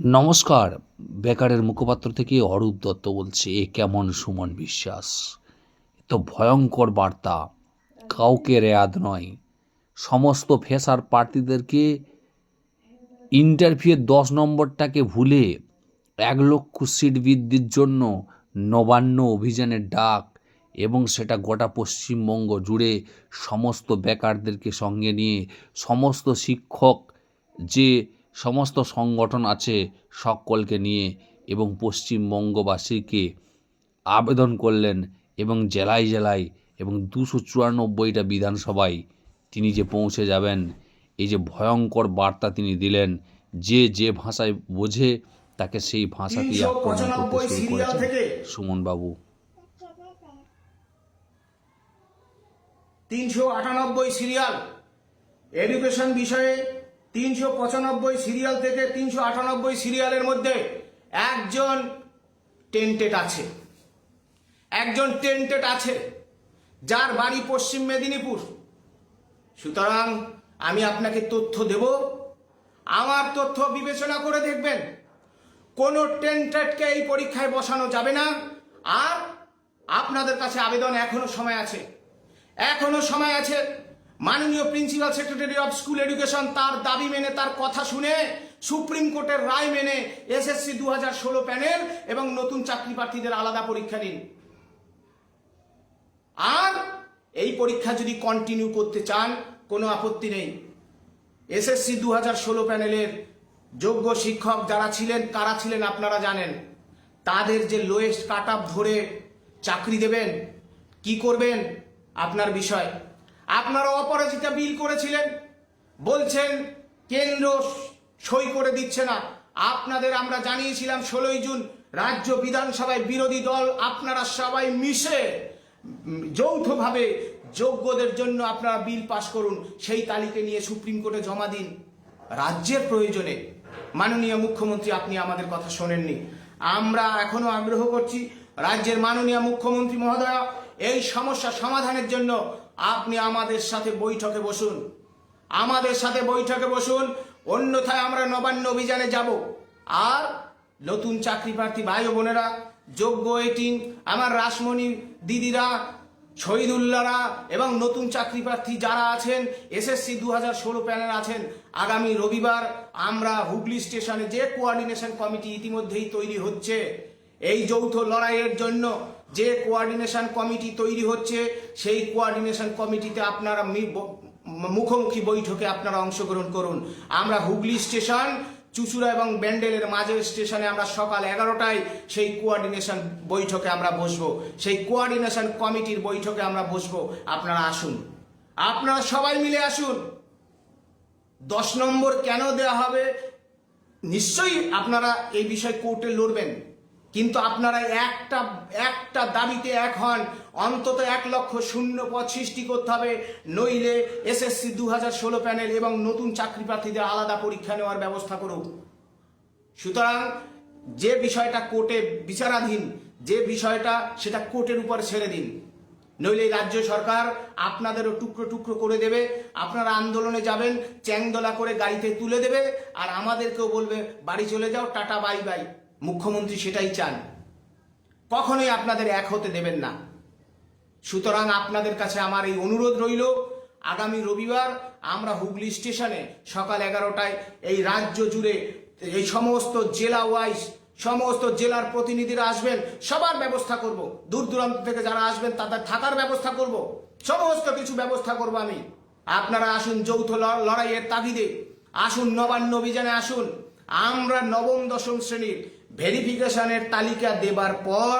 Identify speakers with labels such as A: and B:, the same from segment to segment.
A: নমস্কার। বেকারের মুখপাত্র থেকে অরূপ দত্ত বলছে, এ কেমন সুমন বিশ্বাস? তো ভয়ঙ্কর বার্তা। কাউকে রেয়াদ নয়। সমস্ত ফেসার প্রার্থীদেরকে ইন্টারভিউয়ের দশ নম্বরটাকে ভুলে এক লক্ষ সিট বৃদ্ধির জন্য নবান্ন অভিযানের ডাক এবং সেটা গোটা পশ্চিমবঙ্গ জুড়ে সমস্ত বেকারদেরকে সঙ্গে নিয়ে সমস্ত শিক্ষক যে সমস্ত সংগঠন আছে সকলকে নিয়ে এবং পশ্চিমবঙ্গবাসীকে আবেদন করলেন এবং জেলায় জেলায় এবং দুশো চুরানব্বইটা বিধানসভায় তিনি যে পৌঁছে যাবেন এই যে ভয়ঙ্কর বার্তা তিনি দিলেন যে যে ভাষায় বোঝে তাকে সেই ভাষাতেই আক্রমণ করতে শুরু করেছেন সুমনবাবু।
B: তিনশো আটানব্বই সিরিয়াল। এডুকেশন বিষয়ে তিনশো পঁচানব্বই সিরিয়াল থেকে তিনশো আটানব্বই সিরিয়ালের মধ্যে একজন টেন্টেড আছে। একজন টেন্টেড আছে, যার বাড়ি পশ্চিম মেদিনীপুর। সুতরাং আমি আপনাকে তথ্য দেব। আমার তথ্য বিবেচনা করে দেখবেন, কোনো টেন্টেডকে এই পরীক্ষায় বসানো যাবে না। আর আপনাদের কাছে আবেদন এখনও সময় আছে। এখনও সময় আছে মাননীয় principal secretary of school education তার দাবি মেনে, তার কথা শুনে সুপ্রিম কোর্টের রায় মেনে এসএসসি দু হাজার ষোলো প্যানেল এবং নতুন চাকরি প্রার্থীদের আলাদা পরীক্ষা নিন। আর এই পরীক্ষা যদি কন্টিনিউ করতে চান, কোনো আপত্তি নেই। এসএসসি দু হাজার ষোলো প্যানেলের যোগ্য শিক্ষক যারা ছিলেন, কারা ছিলেন আপনারা জানেন। তাদের যে লোয়েস্ট কাট ধরে চাকরি দেবেন, কি করবেন? আপনার বিষয়। আপনারা অপরাজিতা বিল করেছিলেন। বলছেন, কেন্দ্র সই করে দিচ্ছে না। আপনাদের আমরা জানিয়েছিলাম ষোলোই জুন রাজ্য বিধানসভায় বিরোধী দল, আপনারা সবাই মিশে যৌথভাবে যোগ্যদের জন্য আপনারা বিল পাশ করুন, সেই তালিকা নিয়ে সুপ্রিম কোর্টে জমা দিন। রাজ্যের প্রয়োজনে। মাননীয় মুখ্যমন্ত্রী, আপনি আমাদের কথা শোনেননি। আমরা এখনও আগ্রহ করছি রাজ্যের মাননীয় মুখ্যমন্ত্রী মহোদয়া এই সমস্যা সমাধানের জন্য আপনি আমাদের সাথে বৈঠকে বসুন। আমাদের সাথে বৈঠকে বসুন। অন্যথায় আমরা নবান্ন অভিযানে যাব। আর নতুন চাকরি প্রার্থী ভাই বোনেরা, যোগ্য এটিন, আমার রাসমণি দিদিরা, শহীদুল্লাহরা এবং নতুন চাকরি প্রার্থী যারা আছেন, এসএসসি দু হাজার ষোলো প্যানেল আছেন, আগামী রবিবার আমরা হুগলি স্টেশনে যে কোয়ার্ডিনেশন কমিটি ইতিমধ্যেই তৈরি হচ্ছে, এই যৌথ লড়াইয়ের জন্য যে কোয়ার্ডিনেশন কমিটি তৈরি হচ্ছে, সেই কোয়ার্ডিনেশন কমিটিতে আপনারা মুখোমুখি বৈঠকে আপনারা অংশগ্রহণ করুন। আমরা হুগলি স্টেশন, চুচুড়া এবং ব্যান্ডেলের মাঝের স্টেশনে আমরা সকাল এগারোটায় সেই কোয়ার্ডিনেশন বৈঠকে আমরা বসবো। সেই কোয়ার্ডিনেশন কমিটির বৈঠকে আমরা বসবো। আপনারা আসুন। আপনারা সবাই মিলে আসুন। দশ নম্বর কেন দেওয়া হবে? নিশ্চয়ই আপনারা এই বিষয়ে কোর্টে লড়বেন। কিন্তু আপনারা একটা একটা দাবিতে এক হন অন্তত এক লক্ষ শূন্য পদ সৃষ্টি করতে হবে। নইলে এসএসসি দু হাজার ষোলো প্যানেল এবং নতুন চাকরি প্রার্থীদের আলাদা পরীক্ষা নেওয়ার ব্যবস্থা করুক সুতরাং যে বিষয়টা কোর্টে বিচারাধীন, যে বিষয়টা সেটা কোর্টের উপর ছেড়ে দিন। নইলে রাজ্য সরকার আপনাদেরও টুকরো টুকরো করে দেবে, আপনারা আন্দোলনে যাবেন, চ্যাংদোলা করে গাড়িতে তুলে দেবে, আর আমাদেরকেও বলবে, বাড়ি চলে যাও, টাটা, বাই বাই। মুখ্যমন্ত্রী সেটাই চান। কখনোই আপনাদের এক হতে দেবেন না। সুতরাং আপনাদের কাছে আমার এই অনুরোধ রইল, আগামী রবিবার আমরা হুগলি স্টেশনে সকাল এগারোটায় এই রাজ্য জুড়ে এই সমস্ত জেলা ওয়াইজ সমস্ত জেলার প্রতিনিধিরা আসবেন, সবার ব্যবস্থা করব। দূর দূরান্ত থেকে যারা আসবেন, তাদের থাকার ব্যবস্থা করব। সমস্ত কিছু ব্যবস্থা করব আমি। আপনারা আসুন যৌথ লড়াইয়ের তাগিদে। আসুন নবান্ন অভিযানে আসুন। আমরা নবম, দশম শ্রেণির ভেরিফিকেশনের তালিকা দেবার পর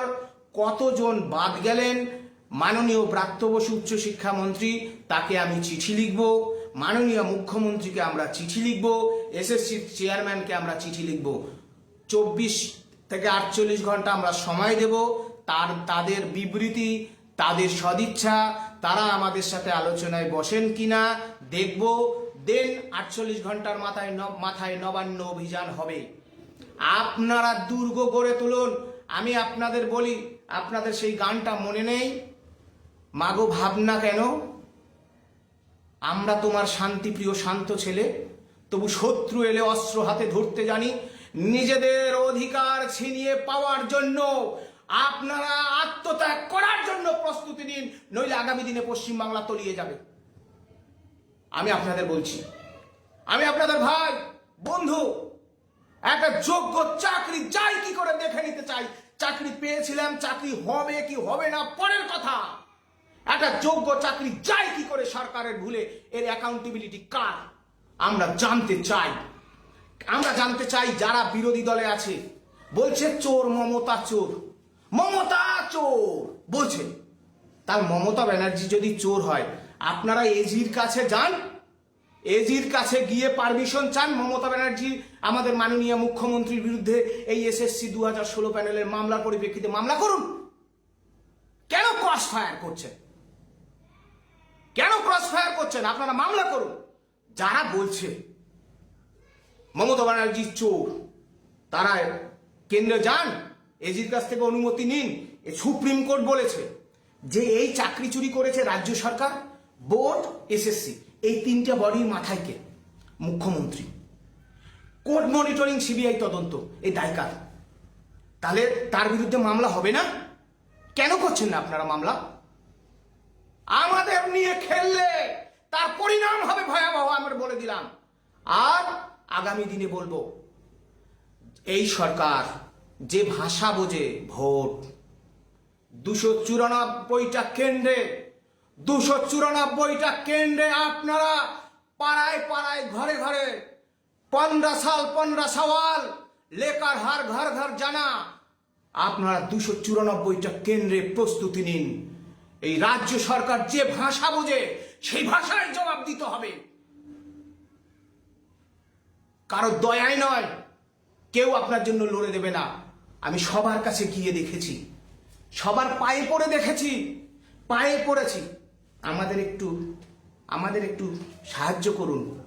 B: কতজন বাদ গেলেন? মাননীয় ব্রাত্য বসু উচ্চশিক্ষামন্ত্রী তাকে আমি চিঠি লিখব। মাননীয় মুখ্যমন্ত্রীকে আমরা চিঠি লিখব। এসএসসির চেয়ারম্যানকে আমরা চিঠি লিখব। চব্বিশ থেকে আটচল্লিশ ঘণ্টা আমরা সময় দেব। তার, তাদের বিবৃতি, তাদের সদিচ্ছা, তারা আমাদের সাথে আলোচনায় বসেন কিনা দেখব। দেন আটচল্লিশ ঘণ্টার মাথায় মাথায় নবান্ন অভিযান হবে। আপনারা দুর্গ গড়ে তুলুন। আমি আপনাদের বলি, আপনাদের সেই গানটা মনে নেই? মাগো ভাবনা কেন? আমরা তোমার শান্তিপ্রিয় শান্ত ছেলে, তবু শত্রু এলে অস্ত্র হাতে ধরতে জানি। নিজেদের অধিকার ছিনিয়ে পাওয়ার জন্য, আপনারা আত্মত্যাগ করার জন্য প্রস্তুতি নিন, নইলে আগামী দিনে পশ্চিমবাংলা তলিয়ে যাবে। আমি আপনাদের বলছি। আমি আপনাদের ভাই, বন্ধু একটা যোগ্য চাকরি যাই কি করে দেখে নিতে চাই। চাকরি পেয়েছিলাম, চাকরি হবে কি হবে না, পরের কথা। একটা যোগ্য চাকরি যাই কি করে সরকারের ভুলে, এর অ্যাকাউন্টেবিলিটি কার? আমরা জানতে চাই। আমরা জানতে চাই যারা বিরোধী দলে আছে। বলছে চোর, মমতা চোর। মমতা চোর, বলছে। তার মমতা ব্যানার্জি যদি চোর হয়, আপনারা এজির কাছে যান এজির কাছে গিয়ে পারমিশন চান। মমতা ব্যানার্জি আমাদের মাননীয় মুখ্যমন্ত্রীর বিরুদ্ধে এই এসএসসি দু হাজার ষোলো প্যানেলের মামলার পরিপ্রেক্ষিতে মামলা করুন। কেন ক্রস ফায়ার করছেন? কেন ক্রস ফায়ার করছেন? আপনারা মামলা করুন। যারা বলছে, মমতা ব্যানার্জি চোর, তারা কেন্দ্রে যান, এজির কাছ থেকে অনুমতি নিন। সুপ্রিম কোর্ট বলেছে যে এই চাকরি চুরি করেছে রাজ্য সরকার, বোর্ড এসএসসি এই তিনটা বডির মাথায় কে? মুখ্যমন্ত্রী। কোর্ট মনিটরিং সিবিআই তদন্ত, এই দায়কার। তাহলে তার বিরুদ্ধে মামলা হবে না? কেন করছেন না আপনারা মামলা? আমাদের নিয়ে খেললে তার পরিণাম হবে ভয়াবহ আমরা বলে দিলাম। আর আগামী দিনে বলব, এই সরকার যে ভাষা বোঝে, ভোট। দুশো চুরানব্বইটা কেন্দ্রে দুশো চুরানব্বইটা কেন্দ্রে আপনারা পাড়ায় পাড়ায়, ঘরে ঘরে পনেরো সাল, পনেরো সওয়াল, লেকার হার, ঘর ঘর জানা, আপনারা দুশো চুরানব্বইটা কেন্দ্রে প্রস্তুতি নিন। এই রাজ্য সরকার যে ভাষা বোঝে, সেই ভাষায় জবাব দিতে হবে। কারও দয়াই নয়, কেউ আপনার জন্য লড়ে দেবে না। আমি সবার কাছে গিয়ে দেখেছি, সবার পায়ে পড়ে দেখেছি, পায়ে পড়েছি। আমাদের একটু আমাদের একটু সাহায্য করুন।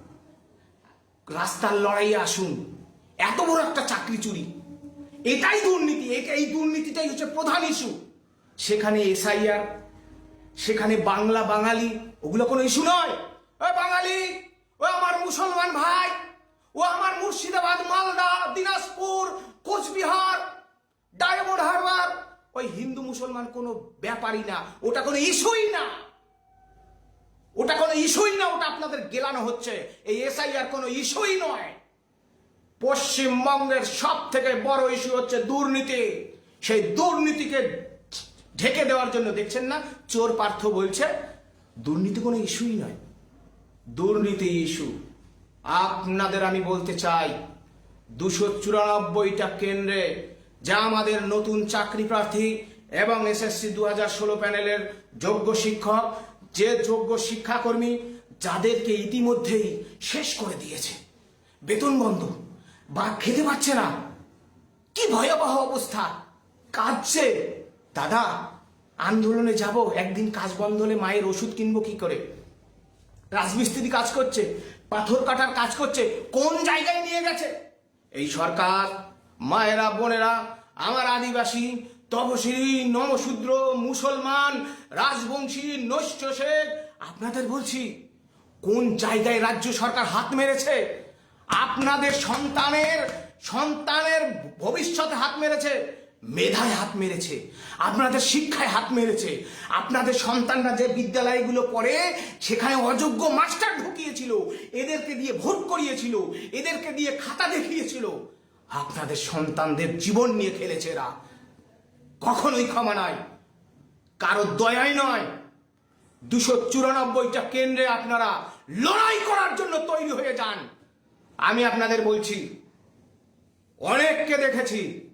B: রাস্তার লড়াইয়ে আসুন। এত বড় একটা চাকরি চুরি। এটাই দুর্নীতি এটা- এই দুর্নীতিটাই হচ্ছে প্রধান ইস্যু সেখানে এসআইআর, সেখানে বাংলা বাঙালি, ওগুলো কোনো ইস্যু নয়। ও বাঙালি, ও আমার মুসলমান ভাই, ও আমার মুর্শিদাবাদ, মালদা, দিনাজপুর, কোচবিহার, ডায়মন্ড হারবার। ওই হিন্দু মুসলমান কোনো ব্যাপারই না। ওটা কোনো ইস্যুই না। ওটা কোনো ইস্যুই না, ওটা আপনাদের গেলানো হচ্ছে। এই এসআইআর কোনো ইস্যুই নয়। পশ্চিমবঙ্গের সব থেকে বড় ইস্যু হচ্ছে দুর্নীতি। সেই দুর্নীতিকে ঢেকে দেওয়ার জন্য দেখছেন না, চোর পার্থ বলছে, দুর্নীতি কোনো ইস্যুই নয়। দুর্নীতি ইস্যু। আপনাদের আমি বলতে চাই, দুশো চুরানব্বইটা কেন্দ্রে যা আমাদের নতুন চাকরি প্রার্থী এবং এসএসসি দু হাজার ষোলো প্যানেলের যোগ্য শিক্ষক যে যোগ্য শিক্ষাকর্মী যাদেরকে ইতিমধ্যেই শেষ করে দিয়েছে। বেতন বন্ধ, বা খেতে পাচ্ছে না। কি ভয়াবহ অবস্থা। কাঁদছে। দাদা, আন্দোলনে যাব, একদিন কাজ বন্ধ হলে মায়ের ওষুধ কিনবো কি করে? রাজমিস্ত্রি কাজ করছে, পাথর কাটার কাজ করছে, কোন জায়গায় নিয়ে গেছে? এই সরকার, মায়েরা, বোনেরা, আমার আদিবাসী তপশিলি নমশূদ্র মুসলমান রাজবংশী নৈশ্য শেখ, আপনাদের বলছি, কোন জায়গায় রাজ্য সরকার হাত মেরেছে? আপনাদের সন্তানের সন্তানের ভবিষ্যতে হাত মেরেছে? মেধায় হাত মেরেছে, আপনাদের শিক্ষায় হাত মেরেছে, আপনাদের সন্তানরা যে বিদ্যালয়গুলো পড়ে, সেখানে অযোগ্য মাস্টার ঢুকিয়েছিল, এদেরকে দিয়ে ভোট করিয়েছিল, এদেরকে দিয়ে খাতা দেখিয়েছিল। আপনাদের সন্তানদের জীবন নিয়ে খেলেছে এরা। কখনোই ক্ষমা নাই। কারও দয়াই নয়। দুশো চুরানব্বইটা কেন্দ্রে আপনারা লড়াই করার জন্য তৈরি হয়ে যান। আমি আপনাদের বলছি, অনেককে দেখেছি।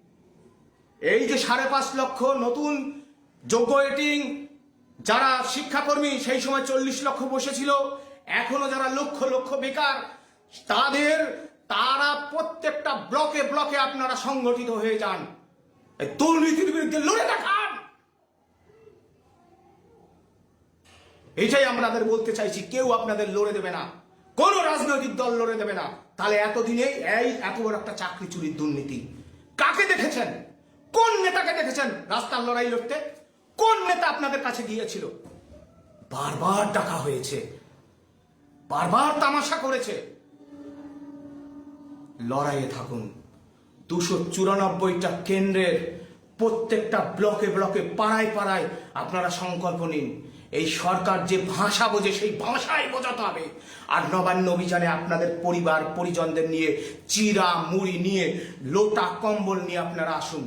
B: এই যে সাড়ে পাঁচ লক্ষ নতুন যোগ্য এটিং যারা শিক্ষাকর্মী, সেই সময় চল্লিশ লক্ষ বসেছিল। এখনও যারা লক্ষ লক্ষ বেকার, তাদের, তারা প্রত্যেকটা ব্লকে ব্লকে আপনারা সংগঠিত হয়ে যান। দুর্নীতির বিরুদ্ধে লড়ে দেখান এটাই আপনাদের বলতে চাইছি, কেউ আপনাদের লড়ে দেবে না। কোনো রাজনৈতিক দল লড়ে দেবে না। তাহলে এতদিনে এই এত বড় একটা চাকরি চুরির দুর্নীতি কাকে দেখেছেন? কোন নেতাকে দেখেছেন রাস্তার লড়াই লড়তে? কোন নেতা আপনাদের কাছে গিয়েছিল? বারবার ডাকা হয়েছে। বারবার তামাশা করেছে। লড়াইয়ে থাকুন। দুশো চুরানব্বইটা কেন্দ্রের প্রত্যেকটা ব্লকে ব্লকে পাড়ায় পাড়ায় আপনারা সংকল্প নিন। এই সরকার যে ভাষা বোঝে, সেই ভাষাই বোঝাতে হবে। আর নবান্ন অভিযানে আপনাদের পরিবার, পরিজনদের নিয়ে চিরা, মুড়ি নিয়ে লোটা কম্বল নিয়ে আপনারা আসুন।